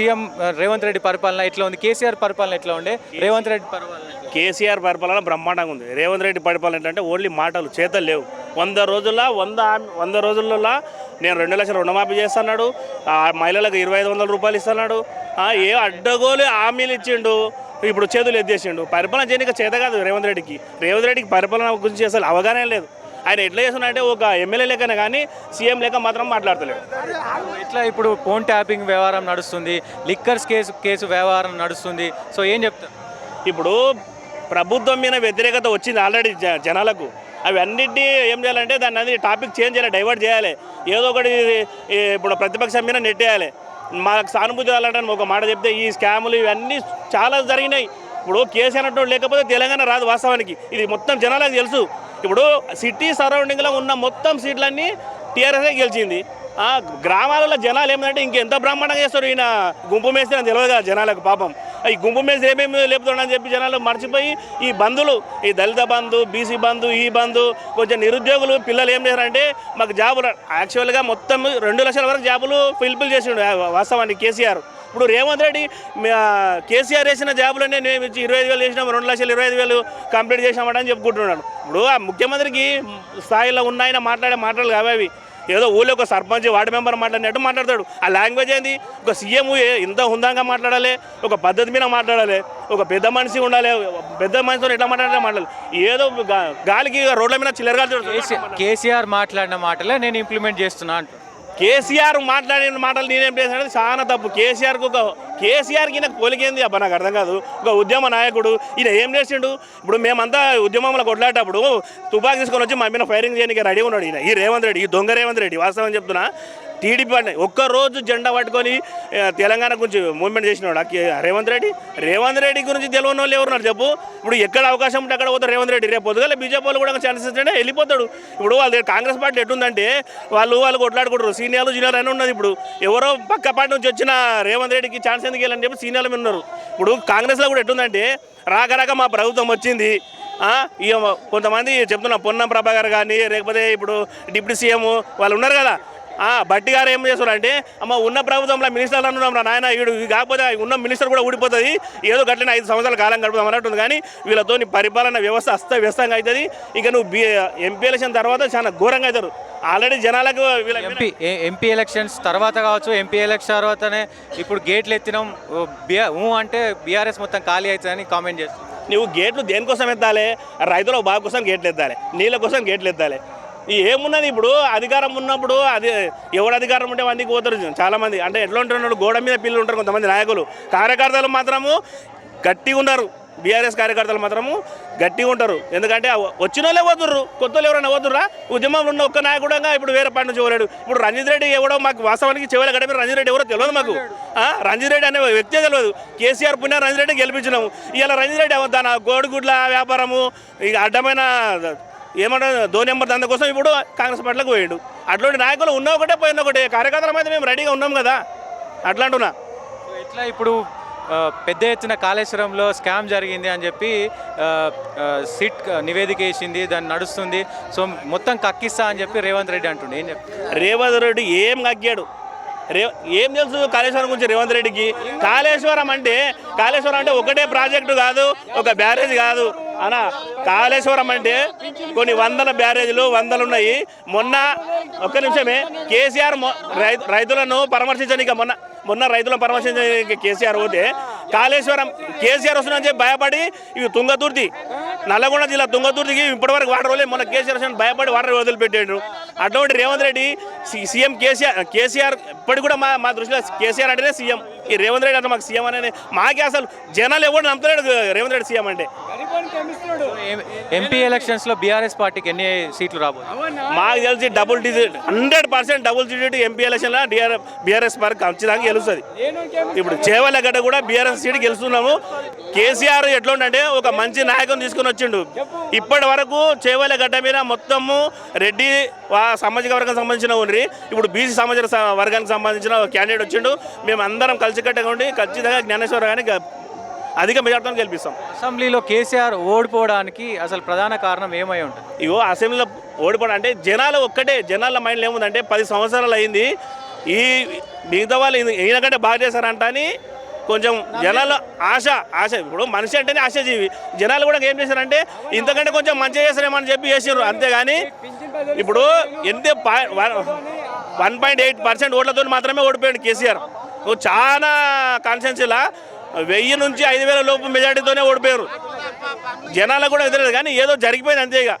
CM Revanth Reddy పరిపాలన ఎట్లా ఉంది? కేసీఆర్ పరిపాలన ఎట్లా ఉండే? రేవంత్ రెడ్డి పరిపాలన కేసీఆర్ పరిపాలన బ్రహ్మాండంగా ఉంది. రేవంత్ రెడ్డి పరిపాలన ఏంటంటే ఓన్లీ మాటలు చేతలు లేవు. వంద రోజుల వంద వంద రోజులలో నేను రెండు లక్షల రుణమాఫీ చేస్తున్నాడు. ఆ మహిళలకు ఇరవై ఐదు వందల రూపాయలు ఇస్తున్నాడు. ఏ అడ్డగోలు హామీలు ఇచ్చిండు. ఇప్పుడు చేతులు ఎత్తేసిండు. పరిపాలన చేయడానికి చేత కాదు రేవంత్ రెడ్డికి. రేవంత్ రెడ్డికి పరిపాలన గురించి అసలు అవగాహన లేదు. ఆయన ఎట్లా చేస్తున్నాడంటే ఒక ఎమ్మెల్యే లెక్కనే కానీ సీఎం లెక్క మాత్రం మాట్లాడతలేడు. ఎట్లా ఇప్పుడు ఫోన్ ట్యాపింగ్ వ్యవహారం నడుస్తుంది లిక్కర్స్ కేసు కేసు వ్యవహారం నడుస్తుంది సో ఏం చెప్తారు? ఇప్పుడు ప్రభుత్వం మీద వ్యతిరేకత వచ్చింది ఆల్రెడీ జనాలకు. అవి అన్నింటినీ ఏం చేయాలంటే దాన్ని అది టాపిక్ చేంజ్ చేయాలి డైవర్ట్ చేయాలి. ఏదో ఒకటి ఇప్పుడు ప్రతిపక్షం మీద నెట్టేయాలి. మాకు సానుభూతి కావాలంటే ఒక మాట చెప్తే ఈ స్కాములు ఇవన్నీ చాలా జరిగినాయి. ఇప్పుడు కేసు అన్నట్టు లేకపోతే తెలంగాణ రాదు వాస్తవానికి. ఇది మొత్తం జనాలకు తెలుసు. ఇప్పుడు సిటీ సరౌండింగ్లో ఉన్న మొత్తం సీట్లన్నీ టీఆర్ఎస్ఏ గెలిచింది. ఆ గ్రామాలలో జనాలు ఏమంటే ఇంకెంత బ్రహ్మాండంగా చేస్తారు ఈయన గుంపు మేస్తే అని తెలియదు కదా జనాలకు పాపం. ఈ గుంపు మేసి ఏమేమి లేపుతున్నాడని చెప్పి జనాలు మర్చిపోయి ఈ బంధులు ఈ దళిత బంధు బీసీ బంధు ఈ బంధు కొంచెం నిరుద్యోగులు పిల్లలు ఏం చేశారంటే మాకు జాబులు యాక్చువల్గా మొత్తం రెండు లక్షల వరకు జాబులు ఫిల్ఫిల్ చేసిండు వాస్తవాన్ని వాస్తవానికి కేసీఆర్. ఇప్పుడు రేవంత్ రెడ్డి కేసీఆర్ వేసిన జాబులనే మేము ఇచ్చి ఇరవై ఐదు వేలు చేసినాం రెండు లక్షలు ఇరవై ఐదు వేలు కంప్లీట్ చేసామని చెప్పుకుంటున్నాడు. ఇప్పుడు ఆ ముఖ్యమంత్రికి స్థాయిలో ఉన్నాయన మాట్లాడే మాటలు కావేవి ఏదో ఊళ్ళో ఒక సర్పంచ్ వార్డు మెంబర్ మాట్లాడినట్టు మాట్లాడతాడు. ఆ లాంగ్వేజ్ ఏంది? ఒక సీఎం ఇంత హుందాగా మాట్లాడాలి ఒక పద్ధతి మీద మాట్లాడాలి ఒక పెద్ద మనిషి ఉండాలి పెద్ద మనిషితో ఎట్లా మాట్లాడాలి మాట్లాడాలి ఏదో గాలికి రోడ్ల మీద చిల్లరగా కేసీ- కేసీఆర్ మాట్లాడిన మాటలే నేను ఇంప్లిమెంట్ చేస్తున్నా అంటారు కేసీఆర్ మాట్లాడిన మాటలు నేనేం చేశానంటే చాలా తప్పు. కేసీఆర్కు ఒక కేసీఆర్కి ఈయనకు పోలికేంది అబ్బా నాకు అర్థం కాదు. ఒక ఉద్యమ నాయకుడు ఈయన ఏం చేసిండు? ఇప్పుడు మేమంతా ఉద్యమంలో కొట్లాడేటప్పుడు తుపాకీ తీసుకొని వచ్చి మా మీద ఫైరింగ్ చేయడానికి రెడీ ఉన్నాడు ఈయన. ఈ రేవంత్ రెడ్డి ఈ దొంగ రేవంత్ రెడ్డి వాస్తవం చెప్తున్నా. టీడీపీ అంటే ఒక్కరోజు జెండా పట్టుకొని తెలంగాణ గురించి మూవ్మెంట్ చేసినాడు ఆ రేవంత్ రెడ్డి. రేవంత్ రెడ్డి గురించి తెలియని వాళ్ళు ఎవరున్నారు చెప్పు? ఇప్పుడు ఎక్కడ అవకాశం ఉంటే అక్కడ పోతారు రేవంత్ రెడ్డి. రేపు పొద్దుగా బీజేపీ వాళ్ళు కూడా ఛాన్సెస్ ఇస్తుంటే వెళ్ళిపోతాడు. ఇప్పుడు వాళ్ళ కాంగ్రెస్ పార్టీ ఎట్టుందంటే వాళ్ళు వాళ్ళు కొట్లాడుకుంటారు. సీనియర్లు జూనియర్ అని ఉన్నది ఇప్పుడు. ఎవరో పక్క పార్టీ నుంచి వచ్చిన రేవంత్ రెడ్డికి ఛాన్స్ ఎందుకు వెళ్ళని చెప్పి సీనియర్లు ఉన్నారు. ఇప్పుడు కాంగ్రెస్లో కూడా ఎట్టుందంటే రాక రాక మా ప్రభుత్వం వచ్చింది. కొంతమంది చెప్తున్నా పొన్నం ప్రభాకర్ కానీ లేకపోతే ఇప్పుడు డిప్యూటీ సీఎం వాళ్ళు ఉన్నారు కదా బట్టి గారు ఏం చేస్తారు అంటే అమ్మ ఉన్న ప్రభుత్వంలో మినిస్టర్లు అనున్నాం రా నాయన వీడు కాకపోతే ఉన్న మినిస్టర్ కూడా ఊడిపోతుంది. ఏదో గట్లనే ఐదు సంవత్సరాల కాలం గడుపుదాం అన్నట్టుంది కానీ వీళ్ళతో పరిపాలన వ్యవస్థ అస్త వ్యస్తంగా అవుతుంది ఇక నువ్వు బి ఎంపీ ఎలక్షన్ తర్వాత చాలా ఘోరంగా అవుతారు ఆల్రెడీ జనాలకు ఎంపీ ఎంపీ ఎలక్షన్స్ తర్వాత కావచ్చు ఎంపీ ఎలక్షన్ తర్వాతనే ఇప్పుడు గేట్లు ఎత్తినాం. ఊ అంటే బీఆర్ఎస్ మొత్తం ఖాళీ అవుతుందని కామెంట్ చేస్తుంది నువ్వు గేట్లు దేనికోసం ఎత్తాలి? రైతుల బాగు కోసం గేట్లు ఎత్తాలి నీళ్ళ కోసం గేట్లు ఎత్తాలి. ఏమున్నది ఇప్పుడు? అధికారం ఉన్నప్పుడు అది ఎవరు అధికారం ఉంటే మందికి పోతారు. చాలా మంది. అంటే ఎట్లా ఉంటున్నారు గోడ మీద పిల్లలు ఉంటారు కొంతమంది నాయకులు. కార్యకర్తలు మాత్రము గట్టిగా ఉన్నారు బీఆర్ఎస్ కార్యకర్తలు మాత్రము గట్టిగా ఉంటారు. ఎందుకంటే వచ్చిన వాళ్ళే పోతుర్రు. కొత్త వాళ్ళు ఎవరైనా పోతుర్రా? ఉద్యమంలో ఉన్న ఒక్క నాయకుడంగా ఇప్పుడు వేరే పార్టీ నుంచి ఇప్పుడు రంజిత్ రెడ్డి ఎవడో మాకు వాస్తవానికి చెవుల గడప రంజిత్ రెడ్డి ఎవరో తెలియదు మాకు. ఆ, రంజిత్ రెడ్డి అనే వ్యక్తే తెలియదు కేసీఆర్ పుణ్య రంజిత్ రెడ్డి గెలిపించినాము. ఇవాళ రంజిత్ రెడ్డి తన గోడుగుడ్ల వ్యాపారము ఇక అడ్డమైన ఏమంటారు ధోని నెంబర్ దాని కోసం ఇప్పుడు కాంగ్రెస్ పార్టీలకు పోయాడు. అట్లాంటి నాయకులు ఉన్న ఒకటే పోయిన ఒకటే. కార్యకర్తల మీద మేము రెడీగా ఉన్నాం కదా. అట్లా అంటున్నా. సో ఎట్లా ఇప్పుడు పెద్ద ఎత్తున కాళేశ్వరంలో స్కామ్ జరిగింది అని చెప్పి సిట్ నివేదిక వేసింది దాన్ని నడుస్తుంది. సో మొత్తం కక్కిస్తా అని చెప్పి రేవంత్ రెడ్డి అంటుండే. ఏం చెప్తారు? రేవంత్ రెడ్డి ఏం కగ్గాడు రే ఏం తెలుసు కాళేశ్వరం గురించి రేవంత్ రెడ్డికి? కాళేశ్వరం అంటే కాళేశ్వరం అంటే ఒకటే ప్రాజెక్టు కాదు ఒక బ్యారేజ్ కాదు. అన్న కాళేశ్వరం అంటే కొన్ని వందల బ్యారేజీలు వందలు ఉన్నాయి మొన్న ఒక్క నిమిషమే కేసీఆర్ రై- రైతులను పరామర్శించడానికి మొన్న మొన్న రైతులను పరామర్శించడానికి కేసీఆర్ పోతే కాళేశ్వరం కేసీఆర్ వస్తుందని చెప్పి భయపడి ఇవి తుంగతుర్తి నల్లగొండ జిల్లా తుంగతుర్తికి ఇప్పటివరకు వాటర్ వదిలే మొన్న కేసీఆర్ వస్తుందని భయపడి వాటర్ వదిలిపెట్టాడు అటువంటి రేవంత్ రెడ్డి సి- సీఎం కేసీఆర్ కేసీఆర్ ఇప్పటికి కూడా మా మా దృష్టిలో కేసీఆర్ అంటేనే సీఎం. ఈ రేవంత్ రెడ్డి అంటే మాకు సీఎం అనేది మాకే అసలు జనాలు ఎవరు నమ్ముతలేడు రేవంత్ రెడ్డి సీఎం అంటే. ఎంపీ ఎలక్షన్స్లో బీఆర్ఎస్ పార్టీకి ఎన్ని సీట్లు రాబోతుంది మాకు తెలిసి double digit hundred percent double digit MP ఎలక్షన్లో డిఆర్ బీఆర్ఎస్ పార్టీ ఖచ్చితంగా గెలుస్తుంది. ఇప్పుడు చేవలగడ్డ కూడా బీఆర్ఎస్ సీట్ గెలుస్తున్నాము. కేసీఆర్ ఎట్లా ఉండంటే ఒక మంచి నాయకుని తీసుకొని వచ్చిండు. ఇప్పటి వరకు చేవలగడ్డ మీద మొత్తము రెడ్డి వా- సామాజిక వర్గం సంబంధించిన ఉండ్రి ఇప్పుడు బీసీ సామాజిక స- వర్గానికి సంబంధించిన క్యాండిడేట్ వచ్చిండు. మేము అందరం కలిసికట్టుగా ఉండి ఖచ్చితంగా జ్ఞానేశ్వర గారిని అధిక మెజార్టీతో గెలిపిస్తాం. అసెంబ్లీలో కేసీఆర్ ఓడిపోవడానికి అసలు ప్రధాన కారణం ఏమై ఉంటుంది? ఇగో అసెంబ్లీలో ఓడిపోవడం అంటే జనాలు ఒక్కటే జనాల మైండ్లో ఏముందంటే పది సంవత్సరాలు అయింది ఈ మిగతా వాళ్ళు ఈయన- ఈయన కంటే బాగా చేశారంట అని కొంచెం జనాలు ఆశ ఆశ. ఇప్పుడు మనిషి అంటేనే ఆశజీవి. జనాలు కూడా ఏం చేశారంటే ఇంతకంటే కొంచెం మంచిగా చేస్తారేమో అని చెప్పి చేసారు అంతేగాని ఇప్పుడు ఎంత వన్ పాయింట్ ఎయిట్ పర్సెంట్ ఓట్లతో మాత్రమే ఓడిపోయాడు కేసీఆర్. నువ్వు చాలా కాన్స్టెన్సీలా వెయ్యి నుంచి ఐదు వేల లోపు మెజార్టీతోనే ఓడిపోయారు. జనాలకు కూడా ఎదురలేదు కానీ ఏదో జరిగిపోయింది అంతే ఇక.